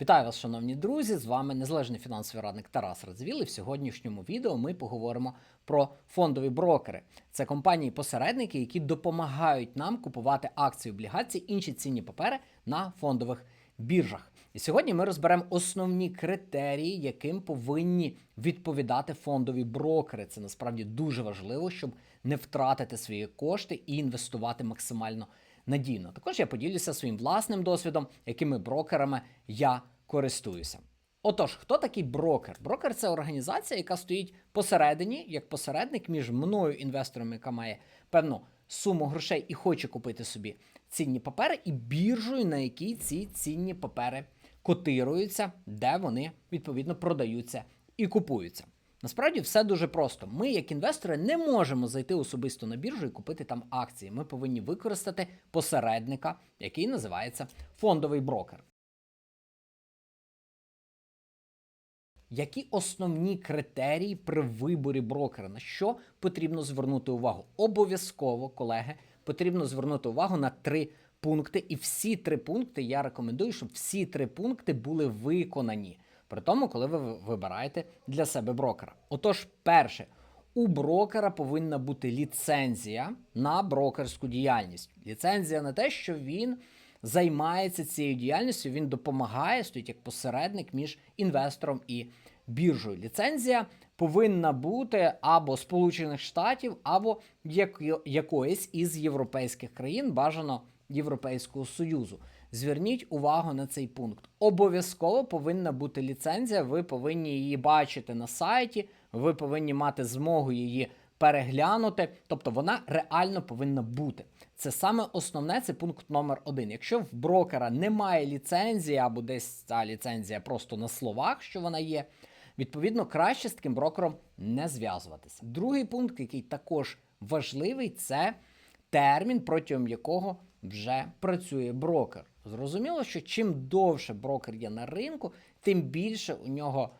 Вітаю вас, шановні друзі! З вами незалежний фінансовий радник Тарас Радзвіл. І в сьогоднішньому відео ми поговоримо про фондові брокери. Це компанії-посередники, які допомагають нам купувати акції, облігації, інші цінні папери на фондових біржах. І сьогодні ми розберемо основні критерії, яким повинні відповідати фондові брокери. Це насправді дуже важливо, щоб не втратити свої кошти і інвестувати максимально надійно. Також я поділюся своїм власним досвідом, якими брокерами я користуюся. Отож, хто такий брокер? Брокер це організація, яка стоїть посередині, як посередник між мною, інвестором, яка має певну суму грошей і хоче купити собі цінні папери, і біржею, на якій ці цінні папери котируються, де вони відповідно продаються і купуються. Насправді все дуже просто. Ми, як інвестори, не можемо зайти особисто на біржу і купити там акції. Ми повинні використати посередника, який називається фондовий брокер. Які основні критерії при виборі брокера? На що потрібно звернути увагу? Обов'язково, колеги, потрібно звернути увагу на три пункти. І всі три пункти я рекомендую, щоб всі три пункти були виконані. При тому, коли ви вибираєте для себе брокера. Отож, перше, у брокера повинна бути ліцензія на брокерську діяльність. Ліцензія на те, що він займається цією діяльністю, він допомагає, стоїть як посередник між інвестором і біржою. Ліцензія повинна бути або Сполучених Штатів, або як, якоїсь із європейських країн, бажано Європейського Союзу. Зверніть увагу на цей пункт. Обов'язково повинна бути ліцензія, ви повинні її бачити на сайті, ви повинні мати змогу її переглянути. Тобто вона реально повинна бути. Це саме основне, це пункт номер один. Якщо в брокера немає ліцензії, або десь ця ліцензія просто на словах, що вона є, відповідно краще з таким брокером не зв'язуватися. Другий пункт, який також важливий, це термін, протягом якого вже працює брокер. Зрозуміло, що чим довше брокер є на ринку, тим більше у нього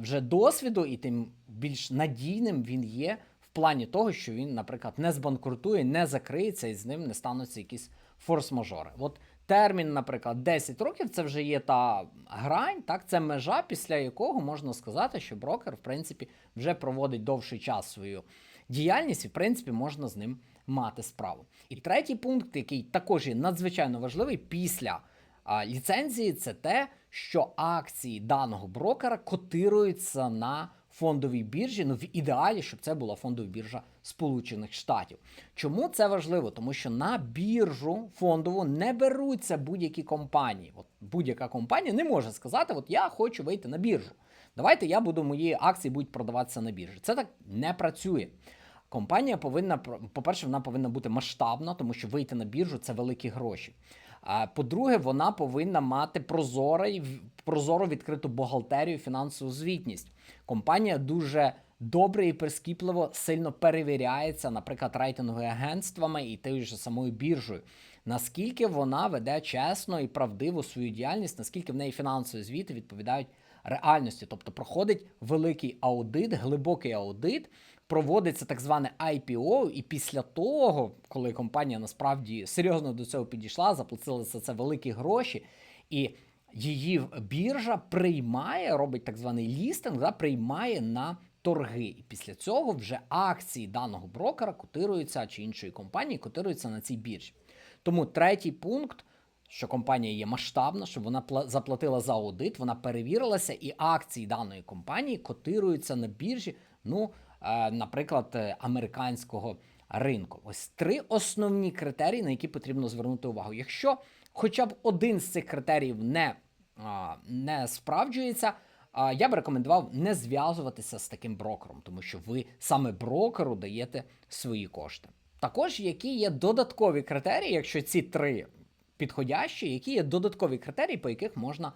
вже досвіду і тим більш надійним він є в плані того, що він, наприклад, не збанкрутує, не закриється і з ним не стануться якісь форс-мажори. От термін, наприклад, 10 років це вже є та грань, так це межа, після якого можна сказати, що брокер, в принципі, вже проводить довший час свою діяльність, і в принципі можна з ним мати справу. І третій пункт, який також є надзвичайно важливий після а, ліцензії, це те, що акції даного брокера котируються на фондовій біржі. Ну, в ідеалі, щоб це була фондова біржа Сполучених Штатів. Чому це важливо? Тому що на біржу фондову не беруться будь-які компанії. От будь-яка компанія не може сказати: От я хочу вийти на біржу. Давайте я буду мої акції будуть продаватися на біржі. Це так не працює. Компанія повинна по-перше, вона повинна бути масштабна, тому що вийти на біржу це великі гроші. А по-друге, вона повинна мати прозорий, прозору відкриту бухгалтерію, фінансову звітність. Компанія дуже добре і прискіпливо сильно перевіряється, наприклад, рейтинговими агентствами і тією ж самою біржею. Наскільки вона веде чесно і правдиво свою діяльність, наскільки в неї фінансові звіти відповідають реальності, тобто проходить великий аудит, глибокий аудит, проводиться так зване IPO, і після того, коли компанія насправді серйозно до цього підійшла, заплатила за це великі гроші, і її біржа приймає, робить так званий лістинг, да, приймає на торги. І після цього вже акції даного брокера котируються чи іншої компанії, котируються на цій біржі. Тому третій пункт. Що компанія є масштабна, щоб вона заплатила за аудит, вона перевірилася, і акції даної компанії котируються на біржі. Ну, Е, наприклад, е, американського ринку. Ось три основні критерії, на які потрібно звернути увагу. Якщо хоча б один з цих критеріїв не, не справджується. Я б рекомендував не зв'язуватися з таким брокером, тому що ви саме брокеру даєте свої кошти. Також які є додаткові критерії, якщо ці три підходящі, які є додаткові критерії, по яких можна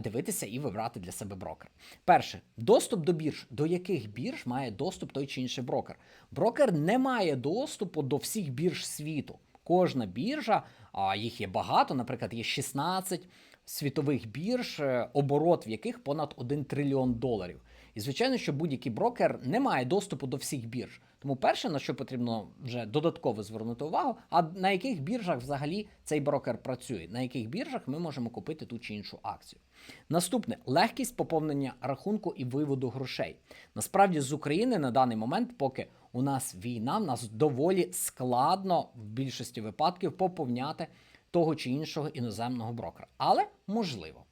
дивитися і вибрати для себе брокер. Перше, доступ до бірж. До яких бірж має доступ той чи інший брокер? Брокер не має доступу до всіх бірж світу. Кожна біржа, а їх є багато, наприклад, є 16 світових бірж, е, оборот в яких понад 1 трильйон доларів. І звичайно, що будь-який брокер не має доступу до всіх бірж. Тому перше, на що потрібно вже додатково звернути увагу, а на яких біржах взагалі цей брокер працює, на яких біржах ми можемо купити ту чи іншу акцію. Наступне легкість поповнення рахунку і виводу грошей. Насправді з України на даний момент, поки у нас війна, в нас доволі складно в більшості випадків поповняти того чи іншого іноземного брокера, але можливо.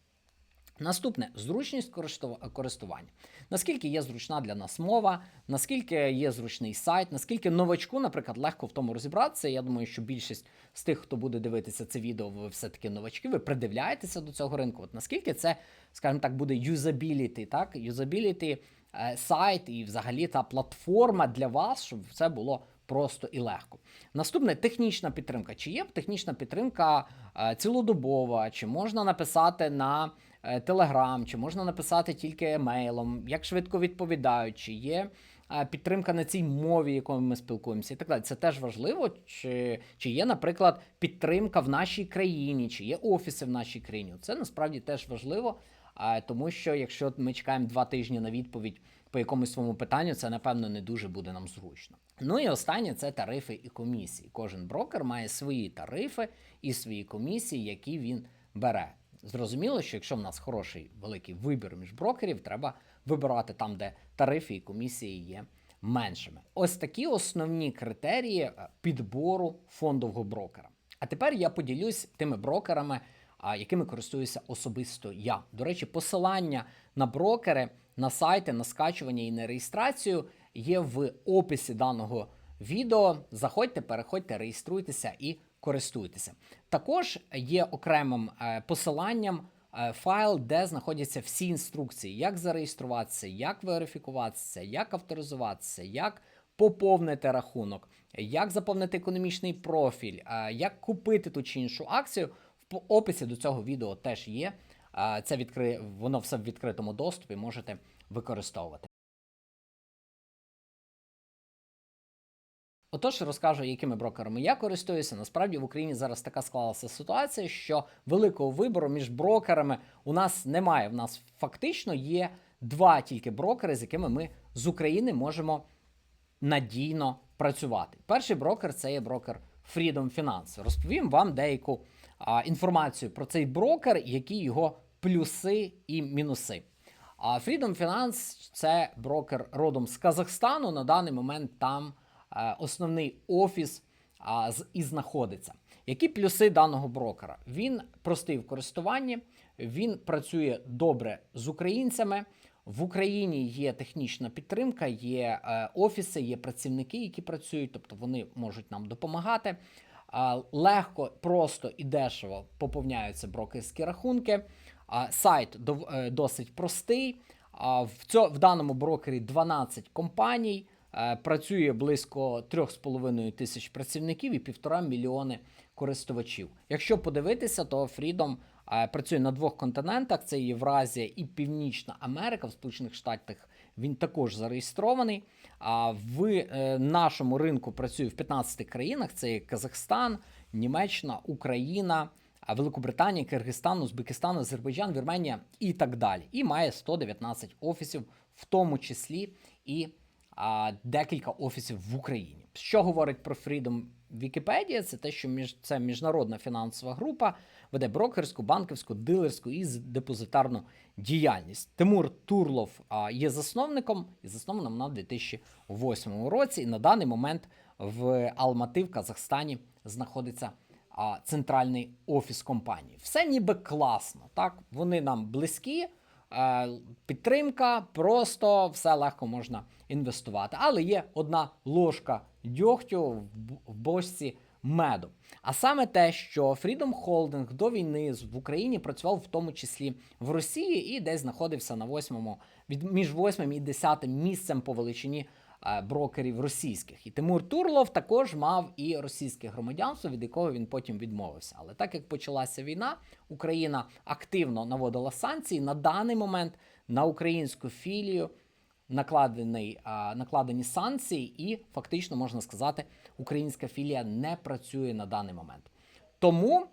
Наступне зручність користува- користування. Наскільки є зручна для нас мова, наскільки є зручний сайт, наскільки новачку, наприклад, легко в тому розібратися. Я думаю, що більшість з тих, хто буде дивитися це відео, ви все-таки новачки, ви придивляєтеся до цього ринку. От наскільки це, скажімо так, буде юзабіліті, так? Юзабіліті е, сайт і взагалі та платформа для вас, щоб все було просто і легко. Наступне технічна підтримка. Чи є технічна підтримка е, цілодобова, чи можна написати на Telegram, чи можна написати тільки емейлом, як швидко відповідають, чи є е, підтримка на цій мові, якою ми спілкуємося, і так далі. Це теж важливо. Чи, чи є, наприклад, підтримка в нашій країні, чи є офіси в нашій країні. Це насправді теж важливо, тому що якщо ми чекаємо два тижні на відповідь по якомусь своєму питанню, це напевно не дуже буде нам зручно. Ну і останнє це тарифи і комісії. Кожен брокер має свої тарифи і свої комісії, які він бере. Зрозуміло, що якщо в нас хороший великий вибір між брокерів, треба вибирати там, де тарифи і комісії є меншими. Ось такі основні критерії е, підбору фондового брокера. А тепер я поділюсь тими брокерами, якими користуюся особисто я. До речі, посилання на брокери, на сайти, на скачування і на реєстрацію є в описі даного відео. Заходьте, переходьте, реєструйтеся і користуйтеся. Також є окремим е, посиланням е, файл, де знаходяться всі інструкції, як зареєструватися, як верифікуватися, як авторизуватися, як поповнити рахунок, як заповнити економічний профіль, е, як купити ту чи іншу акцію. В описі до цього відео теж є. Це відкри... воно все в відкритому доступі можете використовувати. Отож, розкажу, якими брокерами я користуюся. Насправді в Україні зараз така склалася ситуація, що великого вибору між брокерами у нас немає. В нас фактично є два тільки брокери, з якими ми з України можемо надійно працювати. Перший брокер це є брокер Freedom Finance. Розповім вам деяку а, інформацію про цей брокер, які його плюси і мінуси. А Freedom Finance це брокер родом з Казахстану. На даний момент там основний офіс і знаходиться. Які плюси даного брокера? Він простий в користуванні, він працює добре з українцями. В Україні є технічна підтримка, є е, офіси, є працівники, які працюють, тобто вони можуть нам допомагати. Легко, просто і дешево поповняються брокерські рахунки. Сайт е, досить простий. В даному брокері 12 компаній. Е, Працює близько 3,5 тисяч працівників і 1,5 мільйони користувачів. Якщо подивитися, то Freedom е, працює на двох континентах: це Євразія і Північна Америка. В Сполучених Штатах він також зареєстрований. А в е, нашому ринку працює в 15 країнах: це Казахстан, Німеччина, Україна. Великобританія, Киргизстан, Узбекистан, Азербайджан, Вірменія і так далі. І має 119 офісів, в тому числі і а, декілька офісів в Україні. Що говорить про Freedom Вікіпедія? Це те, що між це міжнародна фінансова група веде брокерську, банківську, дилерську і депозитарну діяльність. Тимур Турлов а, є засновником і заснована вона в 2008 році. І на даний момент в Алмати в Казахстані знаходиться центральний офіс компанії. Все ніби класно. Так, вони нам близькі, підтримка, просто все легко можна інвестувати. Але є одна ложка дьогтю в бочці меду. А саме те, що Freedom Holding до війни в Україні працював в тому числі в Росії і десь знаходився на восьмому від між восьмим і десятим місцем по величині е, брокерів російських. І Тимур Турлов також мав і російське громадянство, від якого він потім відмовився. Але так як почалася війна, Україна активно наводила санкції. На даний момент на українську філію накладений, накладені санкції, і фактично можна сказати, українська філія не працює на даний момент. Тому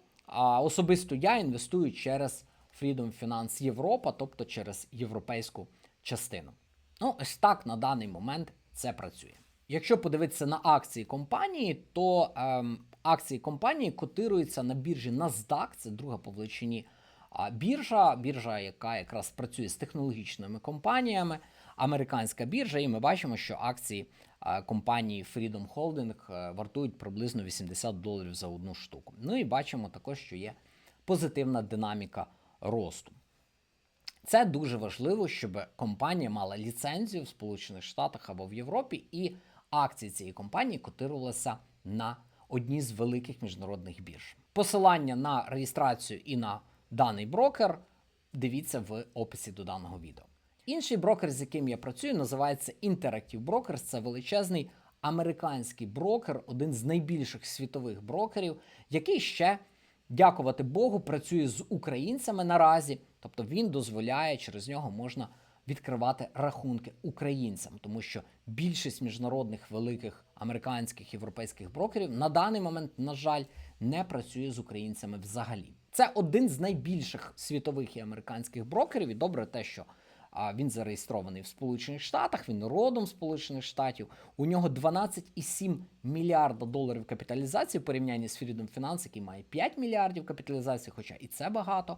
особисто я інвестую через Freedom Finance Європа, тобто через європейську частину. Ну, ось так на даний момент це працює. Якщо подивитися на акції компанії, то ем, акції компанії котируються на біржі NASDAQ, це друга по величині біржа, біржа, яка якраз працює з технологічними компаніями, американська біржа, і ми бачимо, що акції е, компанії Freedom Holding е, вартують приблизно 80 доларів за одну штуку. Ну і бачимо також, що є позитивна динаміка росту. Це дуже важливо, щоб компанія мала ліцензію в Сполучених Штатах або в Європі, і акції цієї компанії котирувалися на одній з великих міжнародних бірж. Посилання на реєстрацію і на даний брокер дивіться в описі до даного відео. Інший брокер, з яким я працюю, називається Interactive Brokers. Це величезний американський брокер, один з найбільших світових брокерів, який ще дякувати Богу, працює з українцями наразі. Тобто він дозволяє, через нього можна відкривати рахунки українцям, тому що більшість міжнародних великих американських європейських брокерів на даний момент, на жаль, не працює з українцями взагалі. Це один з найбільших світових і американських брокерів. І добре те, що а, він зареєстрований в Сполучених Штатах, він родом Сполучених Штатів. У нього 12,7 мільярда доларів капіталізації в порівнянні з Freedom Finance, який має 5 мільярдів капіталізації, хоча і це багато.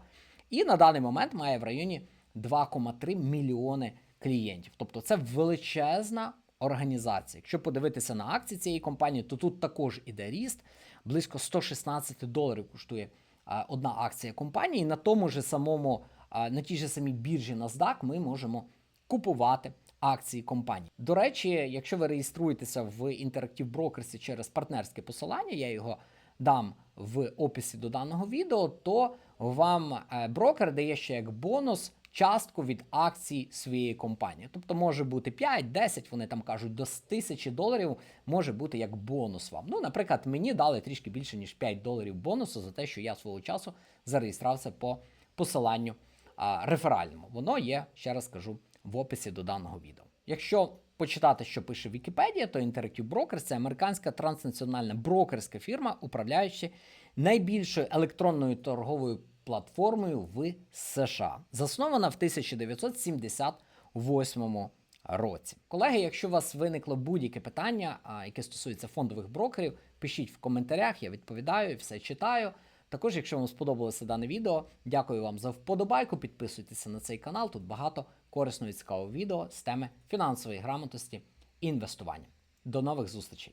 І на даний момент має в районі 2,3 мільйони клієнтів. Тобто це величезна організація. Якщо подивитися на акції цієї компанії, то тут також іде ріст. Близько 116 доларів коштує одна акція компанії. На тому ж самому, на тій же самій біржі NASDAQ ми можемо купувати акції компанії. До речі, якщо ви реєструєтеся в Interactive Brokers через партнерське посилання, я його дам в описі до даного відео, то вам е, брокер дає ще як бонус частку від акцій своєї компанії. Тобто може бути 5-10, вони там кажуть, до 1000 доларів може бути як бонус вам. Ну, наприклад, мені дали трішки більше, ніж 5 доларів бонусу за те, що я свого часу зареєстрався по посиланню а, реферальному. Воно є, ще раз кажу, в описі до даного відео. Якщо почитати, що пише Вікіпедія, то Interactive Brokers – це американська транснаціональна брокерська фірма, управляючи найбільшою електронною торговою платформою в США, заснована в 1978 році. Колеги, якщо у вас виникло будь-яке питання, яке стосується фондових брокерів, пишіть в коментарях, я відповідаю, все читаю. Також, якщо вам сподобалося дане відео, дякую вам за вподобайку. Підписуйтеся на цей канал. Тут багато корисного і цікавого відео з теми фінансової грамотності і інвестування. До нових зустрічей!